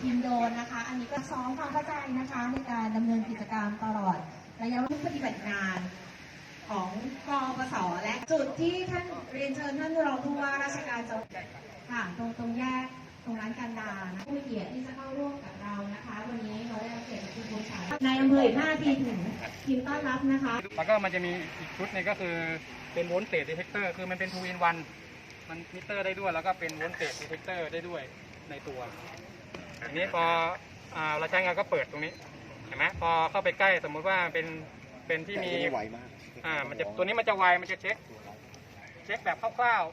ทีมโดนนะคะ อันนี้ก็ซ้อมความเข้าใจนะคะ ในการดำเนินกิจกรรมตลอดระยะเวลาปฏิบัติงานของกอปสและจุดที่ท่านเรียนเชิญท่านรองผู้ว่าราชการจังหวัดค่ะตรงตรงแยกตรงร้านกันดานะผู้เกียรติที่จะเข้าร่วมกับเรานะคะ วันนี้เราได้รับเกียรติคุณบูชาในอำเภออีก5นาทีถึงทีมต้อนรับนะคะ แล้วก็มันจะมีอีกชุดหนึงก็คือเป็นโวลเตจดีเทคเตอร์คือมันเป็นทูอินวันมันมิเตอร์ได้ด้วยแล้วก็เป็นโวลเตจดีเทคเตอร์ได้ด้วยในตัว อันนี้พออ่าเราใช้งานก็เปิดตรงนี้เห็นไหมพอเข้าไปใกล้สมมุติว่าเป็นเป็นที่มีไวมากอ่ามันจะตัวนี้มันจะไวมันจะเช็ค เช็คแบบคร่าว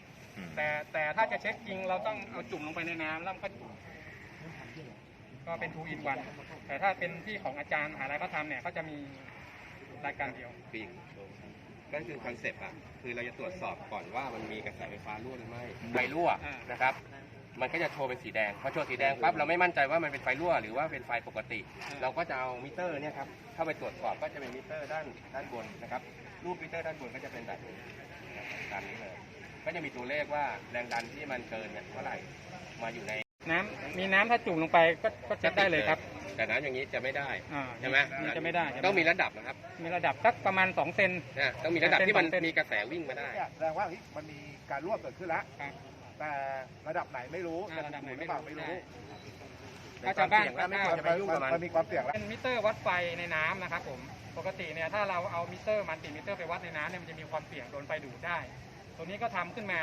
ๆแต่แต่ถ้าจะเช็คจริงเราต้องเอาจุ่มลงไปในน้ำแล้วมันก็ก็เป็นทูอินวันแต่ถ้าเป็นที่ของอาจารย์มหาลัยเขาทำเนี่ยเขาจะมีรายการเดียวปีกนั่นคือคอนเซปต์อะคือเราจะตรวจสอบก่อนว่ามันมีกระแสไฟฟ้ารั่วหรือไม่ไฟรั่วอ่านนะครับ มันก็จะโชว์เป็นสีแดงพอโชว์สีแดงปั๊บเราไม่มั่นใจว่ามันเป็นไฟรั่วหรือว่าเป็นไฟปกติ เราก็จะเอามิเตอร์เนี่ยครับเข้าไปตรวจสอบก็จะเป็นมิเตอร์ด้านด้านบนนะครับรูปมิเตอร์ด้านบนก็จะเป็นแบบนี้นะครับตามนี้เลยก็จะมีตัวเลขว่าแรงดันที่มันเกินเนี่ยเท่าไหร่มาอยู่ในน้ำมีน้ำถ้าจุ่มลงไปก็ก็เช็คได้เลยครับแต่น้ำอย่างนี้จะไม่ได้อ่าใช่ไหมนี่จะไม่ได้ใช่ไหต้องมีระดับนะครับมีระดับสักประมาณ2เซน นะต้องมีระดับที่มันเป็นมีกระแสวิ่งมาได้เนี่ยแสดงว่าเฮ้ยมันมีการร่วมเกิดขึ้นแล้ว ครับ แต่ระดับไหนไม่รู้อ่าระดับไหนไม่รู้จะถูกรือเปล่าไม่รู้ก็ชาวบ้านแต่ความเสี่ยงแล้วไม่ควรจะไปยุ่งกับมันมันมีความเสี่ยงแล้วเป็นมิเตอร์วัดไฟในน้ำนะครับผมปกติเนี่ยถ้าเราเอามิเตอร์มัลติมิเตอร์ไปวัดในน้ำเนี่ยมันจะมีความเสี่ยงโดนไฟดูดได้ตัวนี้ก็ทำขึ้นมา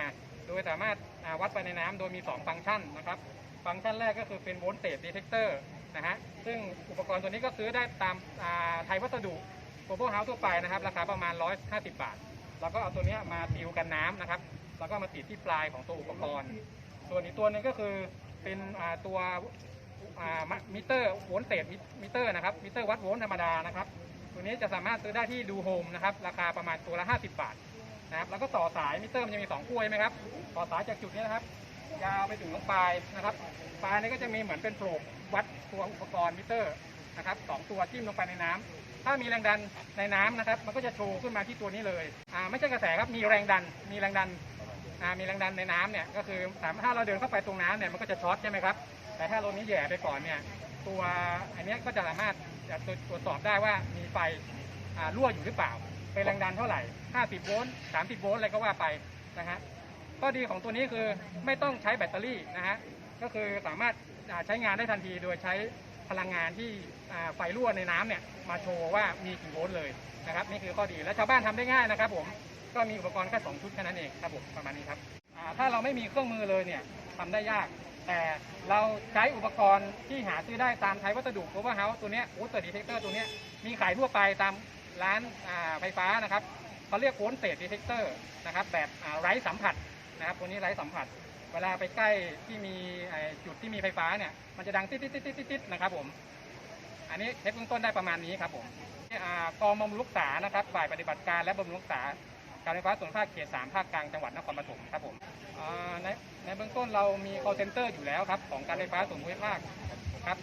โดยสามารถอ่าวัดไฟในน้ำโดยมี 2 ฟังก์ชันนะครับ ฟังก์ชันแรกก็คือเป็นโวลต์เตจดีเทคเตอร์นะฮะซึ่งอุปกรณ์ตัวนี้ก็ซื้อได้ตามอ่าไทยวัสดุโกลบอลเฮาส์ทั่วไปนะครับ ราคาประมาณ 150 บาท แล้วก็เอาตัวเนี้ยมาติวกันน้ำนะครับ แล้วก็มาติดที่ปลายของตัวอุปกรณ์ ส่วนอีกตัวหนึ่งก็คือเป็นตัวมิเตอร์โวลต์เตจมิเตอร์นะครับมิเตอร์วัดโวลต์ธรรมดานะครับตัวนี้จะสามารถซื้อได้ที่ดูโฮมนะครับราคาประมาณตัวละ 50 บาทนะครับแล้วก็ต่อสายมิเตอร์มันจะมี2ขั้วใช่ไหมครับต่อสายจากจุดนี้นะครับยาวไปถึงตรงปลายนะครับปลายนี้ก็จะมีเหมือนเป็นโปรบวัดตัวอุปกรณ์มิเตอร์นะครับสองตัวจิ้มลงไปในน้ำถ้ามีแรงดันในน้ำนะครับ มันก็จะโชว์ขึ้นมาที่ตัวนี้เลยอ่าไม่ใช่กระแสครับมีแรงดันมีแรงดัน มีแรงดันในน้ำเนี่ยก็คือสามถ้าเราเดินเข้าไปตรงน้ำเนี่ยมันก็จะช็อตใช่ไหมครับ แต่ถ้าเรานี้แหย่ไปก่อนเนี่ยตัวอันนี้ก็จะสามารถจะตรวจสอบได้ว่ามีไฟรั่วอยู่หรือเปล่า เป็นแรงดันเท่าไหร่ 50 โวลต์ 30 โวลต์อะไรก็ว่าไปนะฮะข้อดีของตัวนี้คือไม่ต้องใช้แบตเตอรี่นะฮะก็คือสามารถใช้งานได้ทันทีโดยใช้พลังงานที่ไฟรั่วในน้ำเนี่ยมาโชว์ว่ามีกี่โวลต์เลยนะครับนี่คือข้อดีและชาวบ้านทำได้ง่ายนะครับผม ก็มีอุปกรณ์แค่สองชุดแค่นั้นเองครับผมประมาณนี้ครับถ้าเราไม่มีเครื่องมือเลยเนี่ยทำได้ยาก แต่เราใช้อุปกรณ์ที่หาซื้อได้ตามไทยวัสดุโคเวอร์เฮาส์ตัวนี้ยอูเตอร์ดีเทคเตอร์ตัวนี้มีขายทั่วไปตามร้านไฟฟ้านะครับเขาเรียกโวลต์เตจดีเทคเตอร์นะครับแบบไร้สัมผัสนะครับตัวนี้ไร้สัมผัส เวลาไปใกล้ที่มีจุดที่มีไฟฟ้าเนี่ยมันจะดังติ๊ดติ๊ดติ๊ดติดติดนะครับผมอันนี้เทปเบื้องต้นได้ประมาณนี้ครับผมอ่กองบำรุงรักษานะครับฝ่ายปฏิบัติการและบำรุงรักษา การไฟฟ้าส่วนภาคเขตสามภาคกลางจังหวัดนครปฐมครับผมในในเบื้องต้นเรามี call center อยู่แล้วครับ ของการไฟฟ้าส่วนภูมิภาคครับ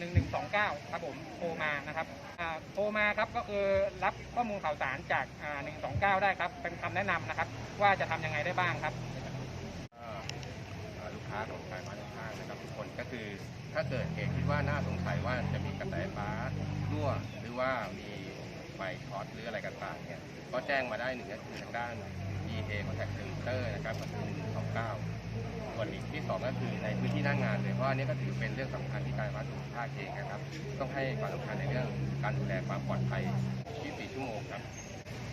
1129 ครับผมโทรมานะครับโทรมาครับก็คือรับข้อมูลข่าวสารจาก 129 ได้ครับ เป็นคำแนะนำนะครับ ว่าจะทำยังไงได้บ้างครับลูกค้าของการมาข้างนะครับทุกคนก็คือถ้าเกิดเหตุคิดว่าน่าสงสัยว่าจะมีกระแสไฟฟ้ารั่วหรือว่ามีไฟช็อตหรืออะไรต่างเนี่ย ก็แจ้งมาได้หนึ่งก็คือทางด้าน EA Contact Center นะครับก็คือ129ส่วนอีกที่สองก็คือในพื้นที่หน้างานเลยเพราะอันนี้ก็ถือเป็นเรื่องสำคัญที่การมาสุขภาพเองนะครับ ต้องให้ความสำคัญในเรื่องการดูแลความปลอดภัย 24 ชั่วโมงครับ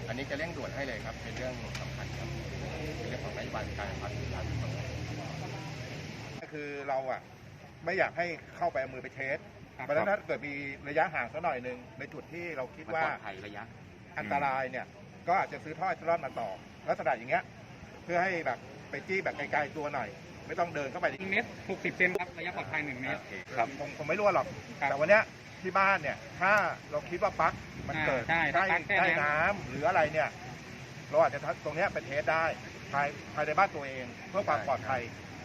อันนี้จะเร่งด่วนให้เลยครับ เป็นเรื่องสำคัญครับเป็นเรื่องของนโยบายการพัฒนาสุขภาพก็คือเราอะไม่อยากให้เข้าไปเอามือไปเทสครับเพราะฉะนั้นถ้าเกิดมีระยะห่างสักหน่อยหนึ่งในจุดที่เราคิดมันว่าปลอดภัยระยะอันตรายเนี่ย ก็อาจจะซื้อท่อไอซ์ลอนมาต่อลักษณะอย่างเงี้ยเพื่อให้แบบไปจี้แบบไกลๆตัวหน่อย ไม่ต้องเดินเข้าไป1เมตร60เซนครับระยะปลอดภัย1เมตร ครับคงคงไม่รั่วหรอก ครับแต่วันเนี้ยที่บ้านเนี่ย ถ้าเราคิดว่าปลั๊กมันอ่าเกิดใช่ใกล้ถ้าปลั๊กแก้ใกล้น้ำ น้ำหรืออะไรเนี่ย เราอาจจะตรงเนี้ยเป็นเทสได้ภายภายในบ้านตัวเอง เพื่อความปลอดภัย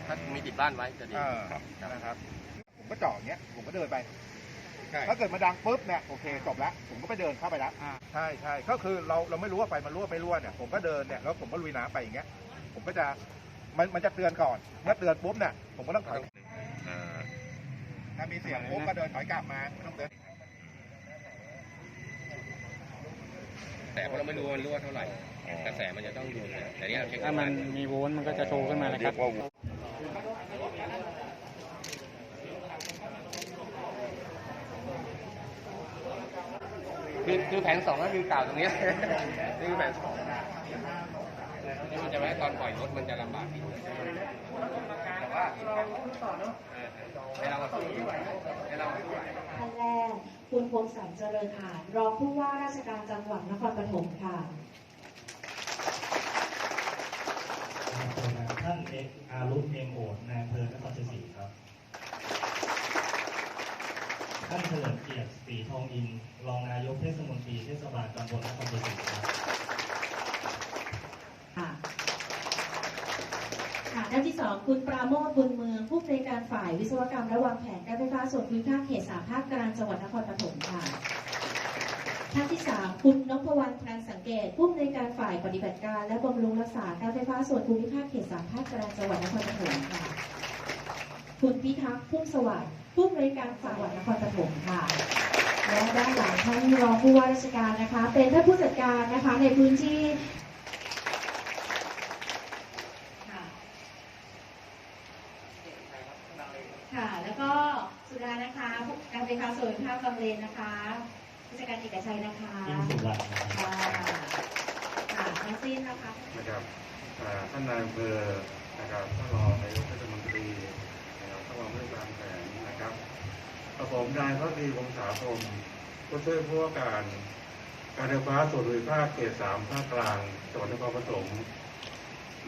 ถ้ามีติดบ้านไว้จะดีเออครับนะครับผมก็เจ่ออย่างเงี้ยผมก็เดินไป ใช่ ถ้าเกิดมาดังปุ๊บเนี่ยโอเคจบแล้วผมก็ไปเดินเข้าไปแล้ว อ่า ใช่ใช่ก็คือเราเราไม่รู้ว่าไฟมันรั่วไม่รั่วเนี่ยผมก็เดินเนี่ยแล้วผมก็ลุยน้ำไปอย่างเงี้ยผมก็จะมันมันจะเตือนก่อนเมื่อเตือนปุ๊บเนี่ยผมก็ต้องถอยเอ่อถ้ามีเสียงปุ๊บก็เดินถอยกลับมาไม่ต้องเดิน แต่เพราะเราไม่รู้ว่ามันรั่วเท่าไหร่ กระแสมันจะต้องดูนะแต่นี่เราเช็คถ้ามันมีโวลต์มันก็จะโชว์ขึ้นมานะครับ คือคือแผงสองก็คือกล่าวตรงเนี้ยนี่คือแผงสองนี่มันจะไว้ตอนปล่อยรถมันจะลำบากนิดนึงแต่ว่าให้เราให้เราท่านแรกคุณพงศักดิ์เจริญหารรองผู้ว่าราชการจังหวัดนครปฐมค่ะท่านเอกอารุณเอมโอดนายอำเภอนครชัยศรีครับ ท่านเฉลิมเกียรติศรีทองอิน รองนายกเทศมนตรีเทศบาลตำบลนครชัยศรีครับค่ะค่ะท่านที่สองคุณปราโมทบุญเมือง ผู้อำนวยการฝ่ายวิศวกรรมและวางแผนการไฟฟ้าส่วนภูมิภาคเขตสามภาคกลางจังหวัดนครปฐมค่ะท่านที่สามคุณนพวรรณพลันสังเกตผู้อำนวยการฝ่ายปฏิบัติการ และบำรุงรักษาการไฟฟ้าส่วนภูมิภาคเขตสามภาคกลางจังหวัดนครปฐมค่ะ คุณพิทักษ์พุ่มสวัสดิ์ ผู้อำนวยการฝ่ายจังหวัดนครปฐมค่ะ และด้านหลังท่านรองผู้ว่าราชการนะคะ เป็นท่านผู้จัดการนะคะในพื้นที่ค่ะค่ะแล้วก็สุดานะคะการไฟฟ้าส่วนภูมิภาคบางเลนนะคะผู้จัดการเอกชัยนะคะอินสุวรรณนะครับค่ะค่ะทั้งสิ้นนะคะนะครับอ่าท่านนายอำเภอนะครับท่านรองนายกเทศมนตรี นะครับท่านรองการแผนนะครับกับผมนายพักดีวงศาคมผู้ช่วยผู้ว่าการ การไฟฟ้าส่วนภูมิภาคเขตสามภาคกลางจังหวัดนครปฐม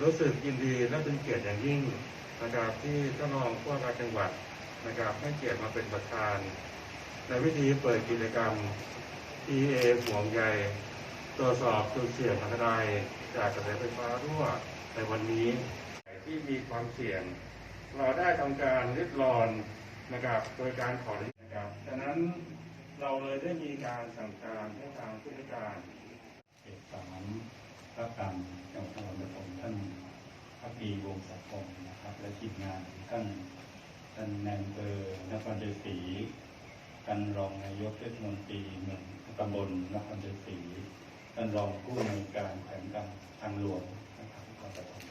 รู้สึกยินดีและเป็นเกียรติอย่างยิ่งนะครับที่ท่านรองผู้ว่าการจังหวัดนะครับให้เกียรติมาเป็นประธาน ในพิธีเปิดกิจกรรม PA ห่วงใยตรวจสอบจุดเสี่ยงอันตรายจากกระแสไฟฟ้ารั่วในวันนี้ที่มีความเสี่ยง เราได้ทำการริดรอนนะครับ โดยการขออนุญาตนะครับฉะนั้นเราเลยได้มีการสั่งการให้ทางผู้จัดการเอกสารพระกรรมจังหวัดนครปฐมท่านพักดีวงศาคมนะครับ และทีมงานท่านท่านนายอำเภอนครชัยศรีท่านรองนายกเทศมนตรีเมืองตำบลนครชัยศรีท่านรองผู้อำนวยการแผนการทางหลวงนะครับนครปฐม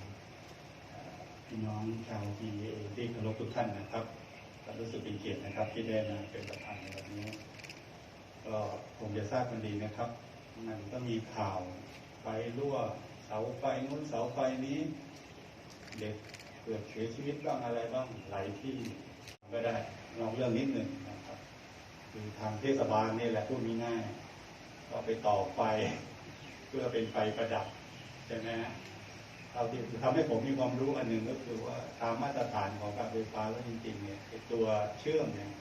พี่น้องชาว PA ที่เคารพทุกท่านนะครับก็รู้สึกเป็นเกียรตินะครับ ที่ได้มาเป็นประธานในวันนี้ ก็คงจะทราบกันดีนะครับ มันก็มีข่าวไฟรั่วเสาไฟนู้นเสาไฟนี้ เด็กเกิดเสียชีวิตบ้างอะไรบ้างหลายที่ก็ได้ลองเรื่องนิดหนึ่งนะครับ คือทางเทศบาลนี่แหละพูดง่ายก็ไปต่อไฟ เพื่อเป็นไฟประดับใช่ไหมฮะ เราที่ทำให้ผมมีความรู้อันหนึ่งก็คือว่าตามมาตรฐานของการไฟฟ้าแล้วจริงๆเนี่ยตัวเชื่อมเนี่ย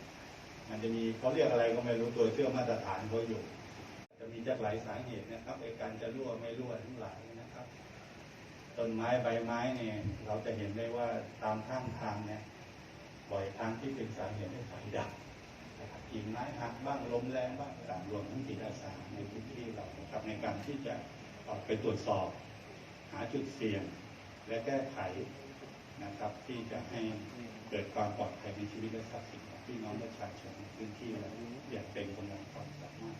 มันจะมีเขาเรียกอะไรก็ไม่รู้ตัวเชื่อมมาตรฐานเขาอยู่ จะมีจากหลายสาเหตุนะครับไอ้การจะรั่วไม่รั่วทั้งหลายนะครับต้นไม้ใบไม้เนี่ยเราจะเห็นได้ว่าตามข้างทางเนี่ยบ่อยครั้งที่เป็นสาเหตุให้ไฟดับนะครับกิ่งไม้หักบ้างล้มแรงบ้างต่างรวมทั้งจิตอาสาในพื้นที่เรานะครับในการที่จะออกไปตรวจสอบาจุดเสี่ยง และแก้ไขนะครับ ที่จะให้เกิดความปลอดภัยในชีวิตและทรัพย์สินของพี่น้องประชาชนในพื้นที่เราอย่างเต็มกำลังความสามารถ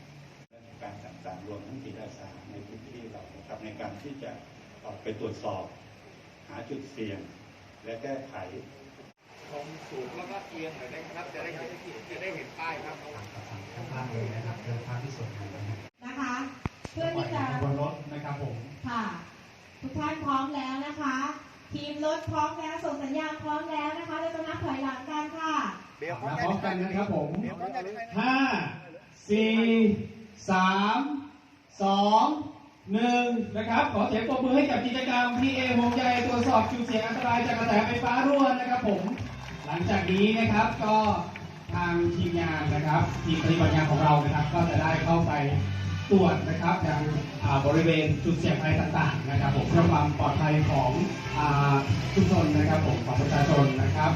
และในการต่างๆรวมทั้งจิตอาสาในพื้นที่เรานะครับในการที่จะออกไปตรวจสอบ หาจุดเสี่ยง และแก้ไขผมสูงแล้วก็เอียงหน่อยได้ครับจะได้เห็นจะได้เห็นป้ายครับข้างเลยนะครับเดินทางที่สุดนะครับนะคะ เพื่อที่จะบนรถนะครับผมค่ะ ทุกท่านพร้อมแล้วนะคะ ทีมรถพร้อมแล้วส่งสัญญาณพร้อมแล้วนะคะเราจะนับถอยหลังกันค่ะเดี๋ยวมาพร้อมกันนะครับผมห้าสี่สามสองหนึ่งนะครับ ขอเสียงปรบมือให้กับกิจกรรมที่เอวงใยตรวจสอบจุดเสียงอันตรายจากกระแสไฟฟ้ารั่วนะครับผม หลังจากนี้นะครับก็ทางทีมงานนะครับ ทีมปฏิบัติงานของเรานะครับ ก็จะได้เข้าไป ตรวจนะครับยังอ่าบริเวณจุดเสี่ยงอะไรต่างๆนะครับผมเพื่อความปลอดภัยของอ่าชุมชนนะครับผมของประชาชนนะครับ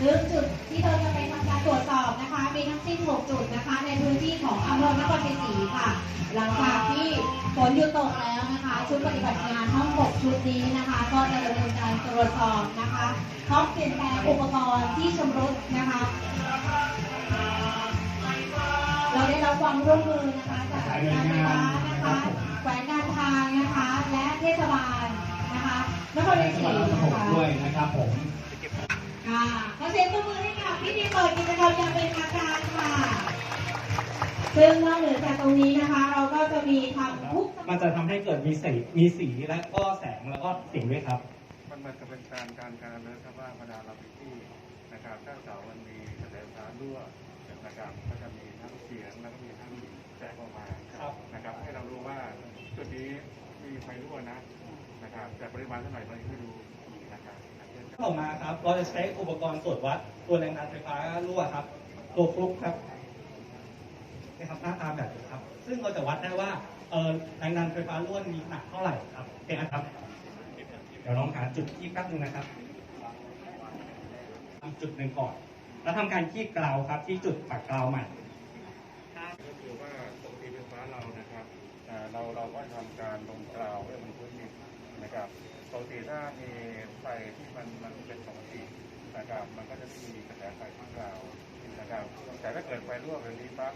ซึ่งจุดที่เราจะไปทำการตรวจสอบนะคะ มีทั้งสิ้น 6 จุดนะคะ ในพื้นที่ของอำเภอนครชัยศรีค่ะ หลังจากที่ฝนหยุดตกแล้วนะคะ ชุดปฏิบัติงานทั้ง 6 ชุดนี้นะคะ ก็จะดำเนินการตรวจสอบนะคะพร้อมเปลี่ยนแปลงอุปกรณ์ที่ชำรุดนะคะ เราได้รับความร่วมมือนะคะจากการไฟฟ้านะคะแขวงการทางนะคะ และเทศบาลนะคะนครชัยศรีนะคะด้วยนะครับผมค่ะขอเสียงปรบมือให้กับพิธีเปิดกิจกรรมอย่างเป็นทางการค่ะซึ่งนอกเหนือจากตรงนี้นะคะ เราก็จะมีทำทุกมันจะทำให้เกิดมีสีมีสีและก็แสงแล้วก็เสียงด้วยครับ มันเหมือนกับเป็นการการการเลิกครับว่าเวลาเราไปที่นะครับถ้าเสามันมีกระแสไฟฟ้ารั่ว นะครับก็จะมีทั้งเสียงแล้วก็มีทั้งแสงออกมาครับนะครับให้เรารู้ว่าจุดนี้มีไฟรั่วนะนะครับแต่ปริมาณเท่าไหร่เรายังไม่รู้นะครับต่อมาครับเราจะใช้อุปกรณ์ตรวจวัดตัวแรงดันไฟฟ้ารั่วครับ ตัวฟลุกครับนะครับหน้าตาแบบนี้ครับ ซึ่งเราจะวัดได้ว่าเออแรงดันไฟฟ้ารั่วมีขนาดเท่าไหร่ครับโอเคนะครับ เดี๋ยวลองหาจุดที่แป๊บนึงนะครับทำจุดหนึ่งก่อน แล้วทำการขี้กราวครับที่จุดปักกราวใหม่ก็คือว่าปกติไฟฟ้าเรานะครับเราเราก็ทำการลงกราวไว้บนพื้นดินนะครับปกติถ้ามีไฟที่มันมันเป็นปกตินะครับมันก็จะมีกระแสไฟที่กราวนะครับแต่ถ้าเกิดไฟรั่วแบบนี้ปั๊บ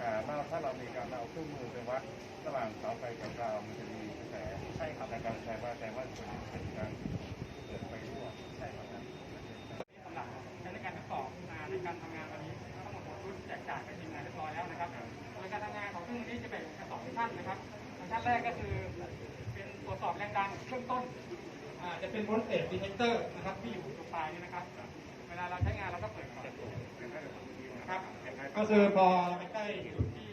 อ่าเราถ้าเรามีการเอาเครื่องมือไปวัดระหว่างเสาไฟกับกราวมันจะมีกระแสใช่ครับในการแสดงว่าแสดงว่าเป็นการ จกจ่ายไปทีมงานเรียบร้อยแล้วนะครับโดยการทำงานของเครื่องนี้จะแบ่งเป็นสองชั้นนะครับชั้นแรกก็คือเป็นตรวจสอบแรงดันเบื้องต้นจะเป็นโวลเตจดีเทคเตอร์นะครับที่อยู่ตรงปลายนี้นะครับ เวลาเราใช้งานเราก็เปิดก่อนนะครับก็คือพอไปใกล้จุดที่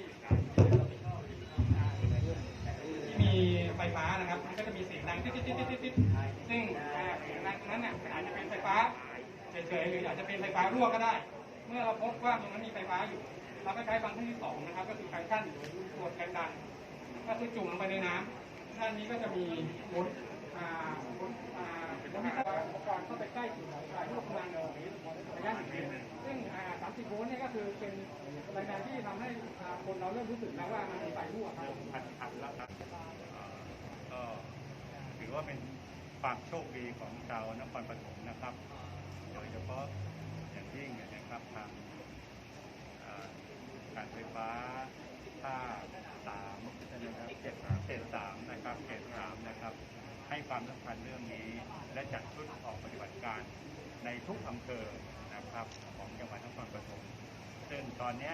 ที่มีไฟฟ้านะครับ มันก็จะมีเสียงดังติ๊ดติ๊ดติ๊ดติ๊ดติ๊ดซึ่งเสียงดังตรงนั้นเนี่ยอาจจะเป็นไฟฟ้าเฉยๆหรืออาจจะเป็นไฟฟ้ารั่วก็ได้ เมื่อเราพบว่าตรงนั้นมีไฟฟ้าอยู่ เราก็ใช้ฟังก์ชันที่สองนะครับ ก็คือฟังก์ชันตรวจแรงดันก็คือจุ่มลงไปในน้ำด้านนี้ก็จะมีมดอ่ามดอ่าเป็นอุปกรณ์เข้าไปใกล้จุดสายรั่วประมาณระยะหนึ่งเมตรซึ่งอ่า30โวลต์เนี่ยก็คือเป็นแรงดันที่ทำให้อ่าคนเราเริ่มรู้สึกแล้วว่ามันมีไฟรั่วครับอัดอัดแล้วครับก็ถือว่าเป็นความโชคดีของชาวนครปฐมนะครับ โดยเฉพาะ นะครับทางการไฟฟ้าท่าสามใช่ไหมครับเขตสามเขตสามนะครับเขตสามนะครับ ให้ความสำคัญเรื่องนี้ และจัดชุดออกปฏิบัติการในทุกอำเภอนะครับของจังหวัดนครปฐมซึ่งตอนนี้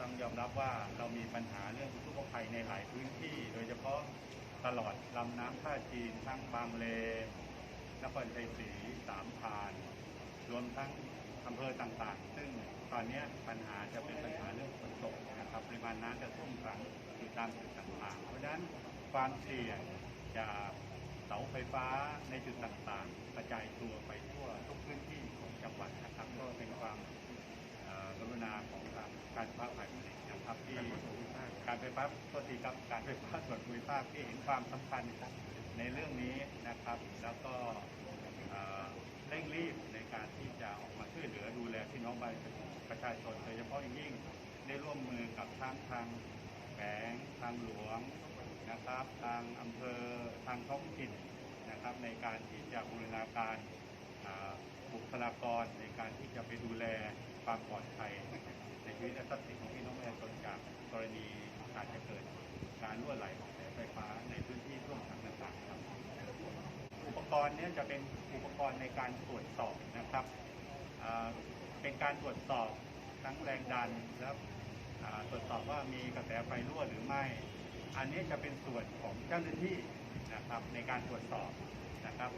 ต้องยอมรับว่าเรามีปัญหาเรื่องอุกภัยในหลายพื้นที่ โดยเฉพาะตลอดลำน้ำท่าจีนทั้งบางเลนครชัยศรีสามพาน รวมทั้ง อำเภอต่างๆ ซึ่งตอนนี้ปัญหาจะเป็นปัญหาเรื่องฝนตกนะครับปริมาณน้ำจะท่วมขังอยู่ตามจุดต่างๆ เพราะฉะนั้นความเสี่ยงจากเสาไฟฟ้าในจุดต่างๆ กระจายตัวไปทั่วทุกพื้นที่ของจังหวัดนะครับก็เป็นความกรุณาของทางการไฟฟ้าฝ่ายผลิตนะครับที่การไฟฟ้าตัวทีครับการไฟฟ้าส่วนภูมิภาคที่เห็นความสำคัญในเรื่องนี้นะครับ แล้วก็ ร่งรีบในการที่จะออกมาช่วยเหลือดูแลพี่น้องประชาชนโดยเฉพาะอย่างยิ่งได้ร่วมมือกับทั้งทางแฝงทางหลวงนะครับ ทางอำเภอทางท้องถิ่นนะครับ ในการที่จะบูรณาการบุคลากรในการที่จะไปดูแลความปลอดภัยในชีวิตและทรัพย์สินของพี่น้องประชาชนจากกรณีอาจจะเกิดการรั่วไหลของแสงไฟฟ้าในพื้นที่ร่วมขังต่างๆครับ อุปกรณ์เนี้จะเป็นอุปกรณ์ในการตรวจสอบนะครับเป็นการตรวจสอบทั้งแรงดันและอ่าตรวจสอบว่ามีกระแสไฟรั่วหรือไม่ อันนี้จะเป็นส่วนของเจ้าหน้าที่นะครับในการตรวจสอบนะครับ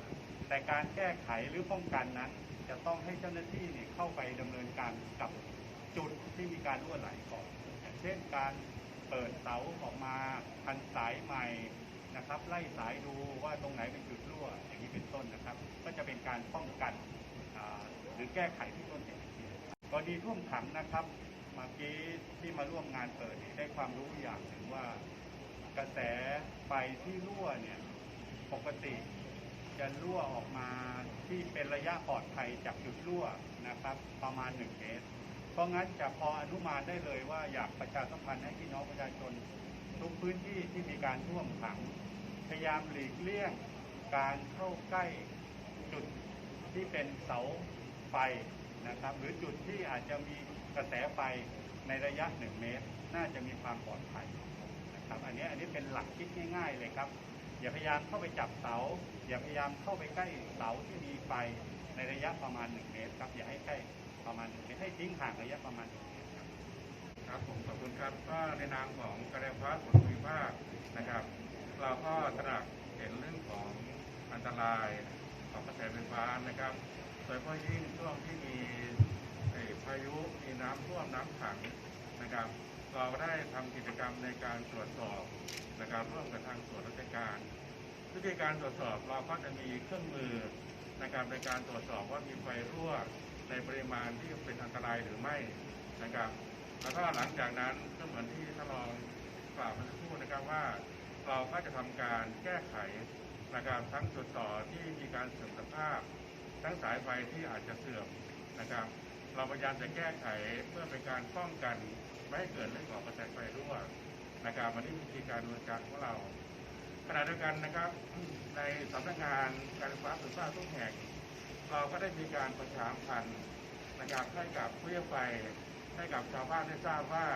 แต่การแก้ไขหรือป้องกันนั้น จะต้องให้เจ้าหน้าที่เนี่ยเข้าไปดำเนินการกับจุดที่มีการรั่วไหลก่อนอย่างเช่นการเปิดเสาออกมาพันสายใหม่นะครับ ไล่สายดูว่าตรงไหนเป็น ต้นนะครับ ก็จะเป็นการป้องกันหรือแก้ไขที่ต้นเหตุกรณีท่วมขังนะครับเมื่อกี้ที่มาร่วมงานเปิดได้ความรู้อย่างหนึ่งว่ากระแสไฟที่รั่วเนี่ยปกติจะรั่วออกมาที่เป็นระยะปลอดภัยจากจุดรั่วนะครับ ประมาณ 1 เมตร เพราะงั้นจะพออนุมานได้เลยว่าอยากประชาสัมพันธ์ให้พี่น้องประชาชนทุกพื้นที่ที่มีการท่วมขัง พยายามหลีกเลี่ยง การเข้าใกล้จุดที่เป็นเสาไฟนะครับ หรือจุดที่อาจจะมีกระแสไฟในระยะ 1 เมตร น่าจะมีความปลอดภัยนะครับ อันนี้อันนี้เป็นหลักคิดง่าย ๆ เลยครับ อย่าพยายามเข้าไปจับเสา อย่าพยายามเข้าไปใกล้เสาที่มีไฟในระยะประมาณ 1 เมตรครับ อย่าให้ใกล้ประมาณ1เมตรให้ทิ้งห่างระยะประมาณ1เมตรครับครับผมขอบคุณครับก็ในนามของการไฟฟ้าส่วนภูมิภาคนะครับ เราก็ตระหนักเห็นเรื่อง ของอันตรายของกระแสไฟฟ้านะครับ โดยเฉพาะยิ่งช่วงที่มีพายุ มีน้ำท่วมน้ำขังนะครับ เราได้ทำกิจกรรมในการตรวจสอบนะครับร่วมกับทางส่วนราชการวิธีการตรวจสอบเราก็จะมีเครื่องมือนะครับในการตรวจสอบว่ามีไฟรั่วในปริมาณที่เป็นอันตรายหรือไม่นะครับ แล้วก็หลังจากนั้นก็เหมือนที่ท่านรองกล่าวเมื่อสักครู่นะครับว่า เราก็จะทำการแก้ไข นะครับทั้งจุดต่อที่มีการเสื่อมสภาพ ทั้งสายไฟที่อาจจะเสื่อมนะครับ เราพยายามจะแก้ไขเพื่อเป็นการป้องกันไม่ให้เกิดเรื่องของกระแสไฟรั่วนะครับวันนี้วิธีการดำเนินการของเราขณะเดียวกันนะครับ ในสำนักงานการไฟฟ้าส่วนภาคทุกแห่ง เราก็ได้มีการประชาสัมพันธ์นะครับให้กับผู้ใช้ไฟให้กับชาวบ้านได้ทราบว่า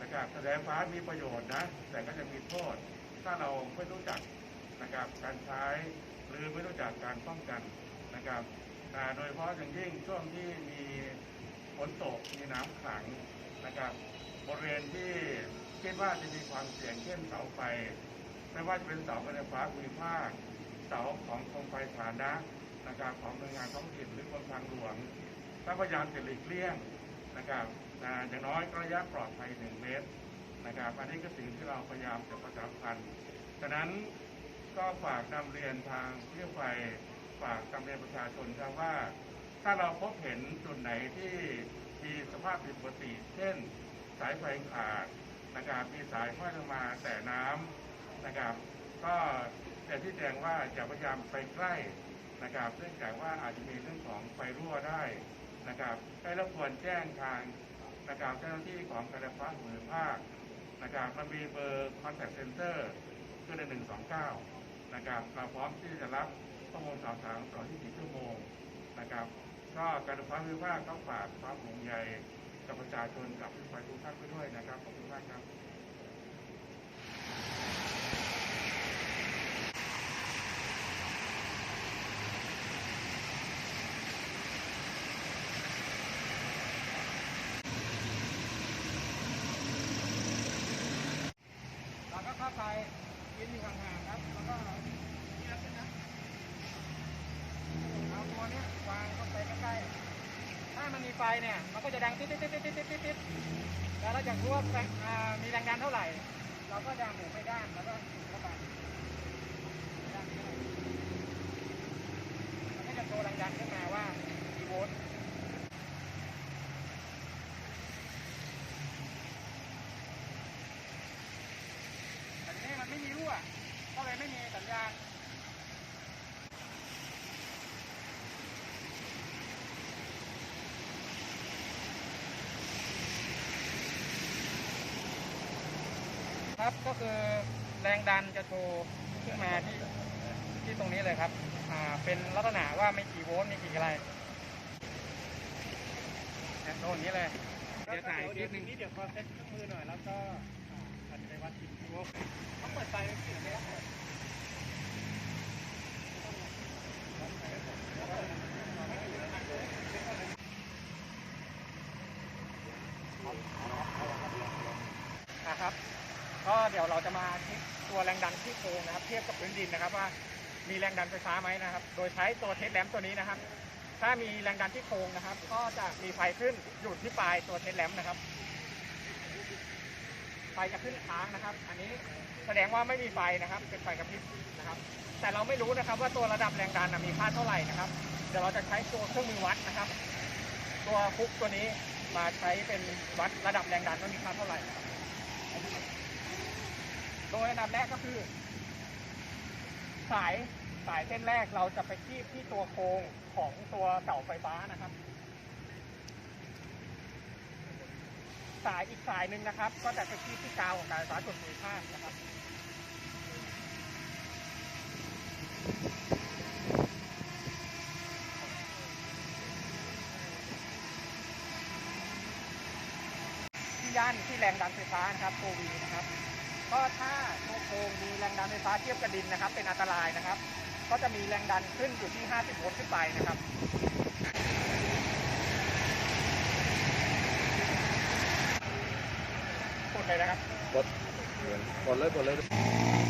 นะครับแสดงฟ้ามีประโยชน์นะ แต่ก็จะมีโทษ ถ้าเราไม่รู้จัก นะครับการใช้หรือไม่รู้จักการป้องกันนะครับอ่โดยเฉพาะอย่างยิ่งช่วงที่มีฝนตกมีน้ำขังนะครับบริเวณที่คิดว่าจะมีความเสี่ยงเช่นเสาไฟไม่ว่าจะเป็นเสาไฟฟ้าภูมิภาคเสาของโครงไฟฐานะนะครับของหน่วยงานท้องถิ่นหรือกรมทางหลวงก็พยายามจะหลีกเลี่ยงนะครับอย่างน้อยระยะปลอดภัย 1 เมตรนะครับอันนี้ก็สิ่งที่เราพยายามจะประชาสัมพันธ์ฉะนั้น ก็ฝากนำเรียนทางเที่ยวไฟฝากนำเรียนประชาชนครับว่า ถ้าเราพบเห็นจุดไหนที่มีสภาพผิดปกติ เช่น สายไฟขาดนะครับมีสายห้อยลงมาแต่น้ำนะครับ ก็จะที่แจ้งว่าอย่าพยายามไปใกล้นะครับเนื่องจากว่าอาจจะมีเรื่องของไฟรั่วได้นะครับให้รับกวนแจ้งทางนะครับเจ้าหน้าที่ของการไฟฟ้าส่วนภูมิภาคนะครับมันมีเบอร์ contact center คือหนึ่งสองเก้า นะครับเราพร้อมที่จะรับข้อมูลสอบถามตลอด24ชั่วโมงนะครับก็การฟฟ้าส่วนภูมิภาก็ฝากความห่วงใยกับประชาชนกับผู้ใช้ทุกท่านไปด้วยนะครับขอบคุณมากครับเราก็เข้าไปยืนอยู่ห่างๆครับ แล้วก็นี่นะนะเอาตัวเนี้ยวางเข้าไปใกล้ๆ ถ้ามันมี ไฟเนี่ยมันก็จะดังติ๊ดติ๊ดติ๊ดติ๊ดติ๊ดติ๊ดแล้วเราจะรู้ว่ามีแรงดันเท่าไหร่ เราก็จะหมุนไปด้านแล้วก็เข้าไปด้านมันก็จะโชว์แรงดันขึ้นมาว่ากี่โวลต์แต่ทีนี้มันไม่มีรั่วก็เลยไม่มีสัญญาณ ครับก็คือแรงดันจะโชว์ขึ้นมาที่ที่ตรงนี้เลยครับ อ่า เป็นลักษณะว่าไม่กี่โวลต์ไม่กี่อะไรเนี่ยโชว์อย่างนี้เลยเดี๋ยวถ่ายคลิปหนึ่งเดี๋ยวขอเซ็ตเครื่องมือหน่อยแล้วก็อาจจะไปวัดกินดูว่าต้องเปิดไฟเป็นสีอะไรครับนะครับ ก็เดี๋ยวเราจะมาคิดตัวแรงดันที่โครงนะครับ เทียบกับพื้นดินนะครับ ว่ามีแรงดันไฟฟ้าไหมนะครับ โดยใช้ตัวเทสแลมตัวนี้นะครับ ถ้ามีแรงดันที่โครงนะครับ ก็จะมีไฟขึ้นอยู่ที่ปลายตัวเทสแลมนะครับไฟจะขึ้นค้างนะครับ อันนี้แสดงว่าไม่มีไฟนะครับ เป็นไฟกระพริบนะครับ แต่เราไม่รู้นะครับว่าตัวระดับแรงดันมีค่าเท่าไหร่นะครับ เดี๋ยวเราจะใช้ตัวเครื่องมือวัดนะครับ ตัวฟุกตัวนี้มาใช้เป็นวัดระดับแรงดันว่ามีค่าเท่าไหร่นะครับ โดยอันดับแรกก็คือ สายสายเส้นแรกเราจะไปคีบที่ตัวโครงของตัวเสาไฟฟ้านะครับ สายอีกสายหนึ่งนะครับ ก็จะเป็นที่ที่กาวของการไฟฟ้าส่วนภูมิภาคนะครับที่ย่านที่แรงดันไฟฟ้านะครับโควีนะครับ ก็ถ้าโครงมีแรงดันไฟฟ้าเทียบกับดินนะครับ เป็นอันตรายนะครับ ก็จะมีแรงดันขึ้นอยู่ที่ 50 โวลต์ขึ้นไปนะครับกดเลยนะครับกดกดเลยกดเลย